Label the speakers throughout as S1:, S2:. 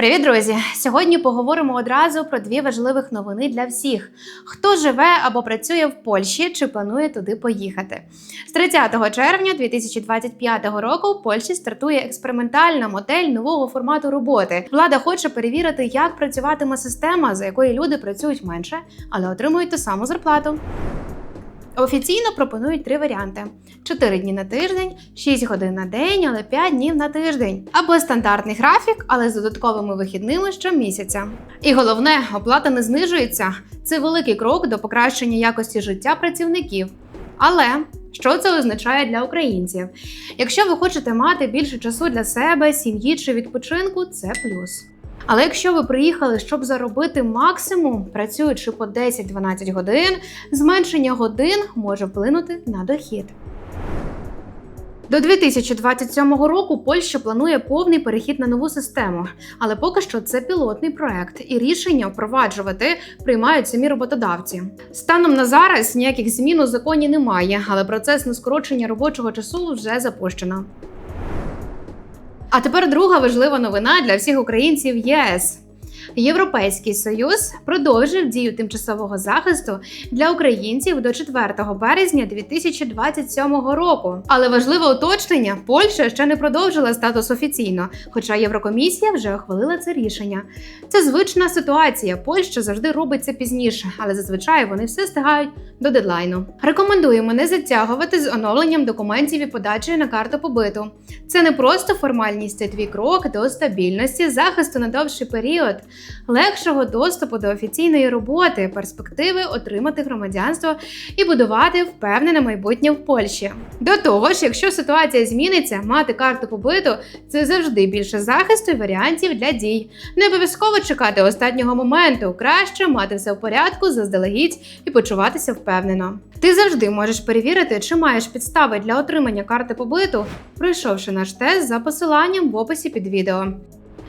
S1: Привіт, друзі! Сьогодні поговоримо одразу про дві важливих новини для всіх: хто живе або працює в Польщі чи планує туди поїхати. З 30 червня 2025 року в Польщі стартує експериментальна модель нового формату роботи. Влада хоче перевірити, як працюватиме система, за якої люди працюють менше, але отримують ту саму зарплату. Офіційно пропонують три варіанти: 4 дні на тиждень, 6 годин на день, але 5 днів на тиждень. Або стандартний графік, але з додатковими вихідними щомісяця. І головне, оплата не знижується. Це великий крок до покращення якості життя працівників. Але що це означає для українців? Якщо ви хочете мати більше часу для себе, сім'ї чи відпочинку, це плюс. Але якщо ви приїхали, щоб заробити максимум, працюючи по 10-12 годин, зменшення годин може вплинути на дохід. До 2027 року Польща планує повний перехід на нову систему, але поки що це пілотний проект, і рішення впроваджувати приймають самі роботодавці. Станом на зараз ніяких змін у законі немає, але процес на скорочення робочого часу вже запущено. А тепер друга важлива новина для всіх українців ЄС. Європейський союз продовжив дію тимчасового захисту для українців до 4 березня 2027 року. Але важливе уточнення: Польща ще не продовжила статус офіційно, хоча Єврокомісія вже ухвалила це рішення. Це звична ситуація. Польща завжди робить це пізніше, але зазвичай вони все стигають до дедлайну. Рекомендуємо не затягувати з оновленням документів і подачею на карту побиту. Це не просто формальність, це твій крок до стабільності, захисту на довший період, легшого доступу до офіційної роботи, перспективи отримати громадянство і будувати впевнене майбутнє в Польщі. До того ж, якщо ситуація зміниться, мати карту побиту це завжди більше захисту і варіантів для дій. Не обов'язково чекати останнього моменту. Краще мати все в порядку заздалегідь і почуватися впевнено. Ти завжди можеш перевірити, чи маєш підстави для отримання карти побиту, пройшовши наш тест за посиланням в описі під відео.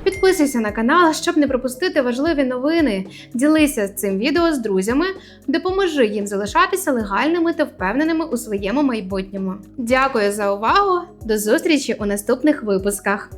S1: Підписуйся на канал, щоб не пропустити важливі новини. Ділися цим відео з друзями, допоможи їм залишатися легальними та впевненими у своєму майбутньому. Дякую за увагу! До зустрічі у наступних випусках.